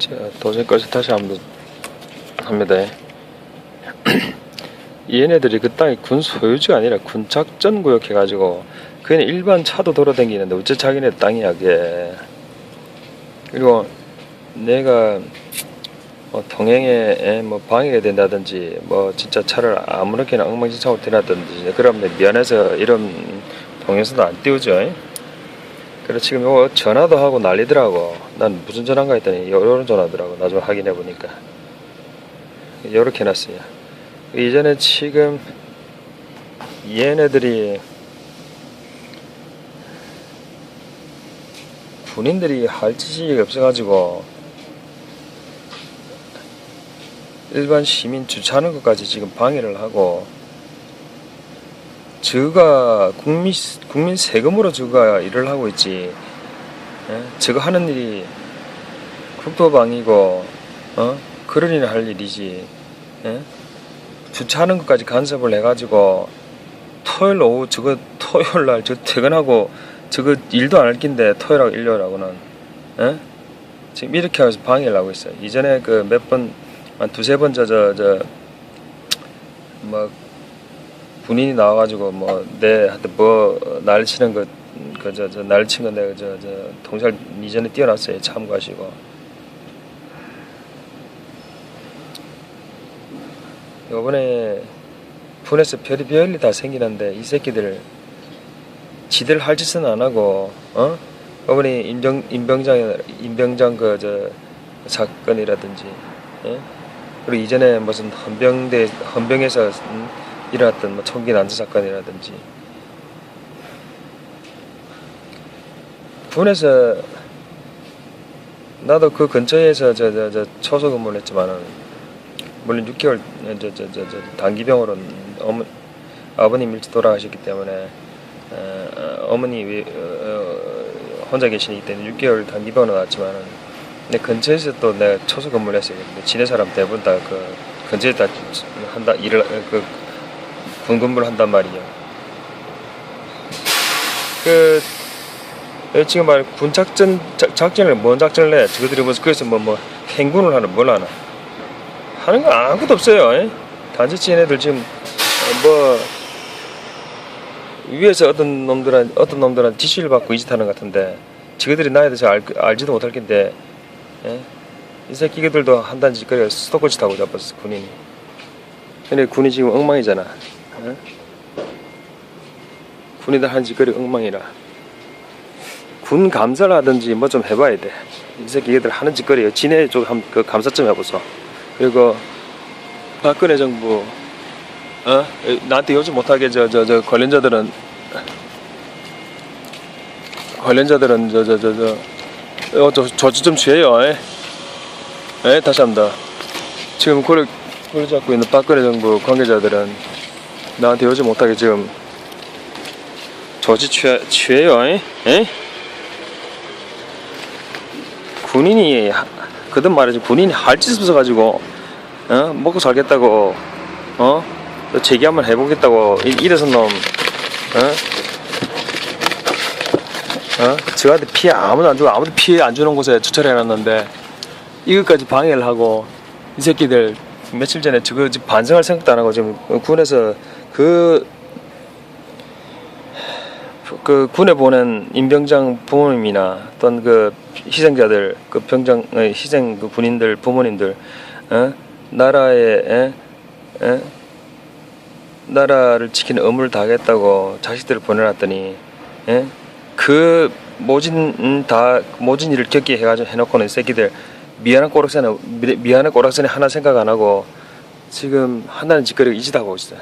자, 도전까지 다시 한번 합니다. 얘네들이 그 땅이 군 소유지가 아니라 군 작전 구역 해가지고 그냥 일반 차도 돌아다니는데 어째 자기네 땅이야 그게. 그리고 내가 뭐 동행에 에, 뭐 방해가 된다든지 뭐 진짜 차를 아무렇게나 엉망진창으로 대놨든지 그러면 미안해서 이런 동영상도 안 띄우죠. 그래 지금 요거 전화도 하고 난리더라고. 난 무슨 전화인가 했더니 요런 전화더라고. 나중에 확인해 보니까 요렇게 해놨어요. 이전에 지금 얘네들이 군인들이 할 짓이 없어가지고 일반 시민 주차하는 것까지 지금 방해를 하고 저가 국민 국민 세금으로 저가 일을 하고 있지. 예? 저거 하는 일이 국토방이고 어 그런 일을 할 일이지. 예? 주차하는 것까지 간섭을 해가지고 토요일 오후 저거 토요일 날 저 퇴근하고 저거 일도 안 할 낀데 토요일하고 일요일하고는 예? 지금 이렇게 해서 방해를 하고 있어요. 이전에 그 몇 번 한 두세 번 저 저 저 뭐 군인이 나와가지고 뭐내 하여튼 뭐날 치는 거 그저 저날 치는 거 내가 저저 동살 이전에 띄워놨어요. 참고하시고. 요번에 분에서 별이 별이 다 생기는데 이 새끼들 지들 할 짓은 안 하고 어? 어머니 임병 임병장 임병장 그 저 사건이라든지 예? 그리고 이전에 무슨 헌병대 헌병에서 음, 일어났던 뭐 총기 난사 사건이라든지 군에서 나도 그 근처에서 저 저 저 초소 근무를 했지만은 물론 6개월 저 저저저 단기병으로 어머 아버님 일찍 돌아가셨기 때문에 어, 어, 어머니 위- 어, 어, 혼자 계시기 때문에 6개월 단기병으로 나왔지만은 내 근처에서 또 내가 초소 근무를 했어요. 근데 지네 사람 대부분 다 그 근처에 다 한다 일을 그 군근무를 한단 말이에요. 그 어, 지금 말군 작전 작- 작전을 뭔 작전을 해? 저들이 무슨 그래서 뭐 뭐 행군을 하나 뭘 하나 하는 거 아무것도 없어요. 에? 단지 지네들 지금 어, 뭐 위에서 어떤 놈들한 어떤 놈들한 지시를 받고 이짓 하는 것 같은데 지그들이 나에 대해서 알, 알지도 못할 텐데 예? 이 새끼들도 한단 짓거리가 스토커 짓하고 잡았어 군인이 근데 군이 지금 엉망이잖아 예? 군이들 한 짓거리 엉망이라 군 감사를 하든지 뭐 좀 해봐야 돼 이 새끼들 하는 짓거리 지네 쪽한그 감사 좀 해보소 그리고 박근혜 정부 어 나한테 요즘 못하게 저 저 저 관련자들은 관련자들은 저 저 저저 어, 저, 저주 좀 취해요. 에? 에? 다시 합니다. 지금 고려, 고려 잡고 있는 박근혜 정부 관계자들은 나한테 요즘 못하게 지금 저지 취해, 취해요. 에? 에? 군인이, 하- 그든 말이지, 군인이 할 짓 없어 가지고, 어? 먹고 살겠다고, 어? 또 재기 한번 해보겠다고, 이, 이래선 놈, 어? 어? 저한테 피해 아무도 안 주고 아무도 피해 안 주는 곳에 주차를 해놨는데 이것까지 방해를 하고 이 새끼들 며칠 전에 저거 반성할 생각도 안 하고 지금 군에서 그, 그 군에 보낸 임병장 부모님이나 어떤 그 희생자들 그 병장 어, 희생 그 군인들 부모님들 어? 나라에 에? 에? 나라를 지키는 의무를 다하겠다고 자식들을 보내놨더니 에? 그 모진 음, 다 모진 일을 겪게 해가지고 해놓고는 이 새끼들 미안한 미- 미안한 꼬락선에 하나 생각 안 하고 지금 하나는 짓거리가 이짓하고 있어요.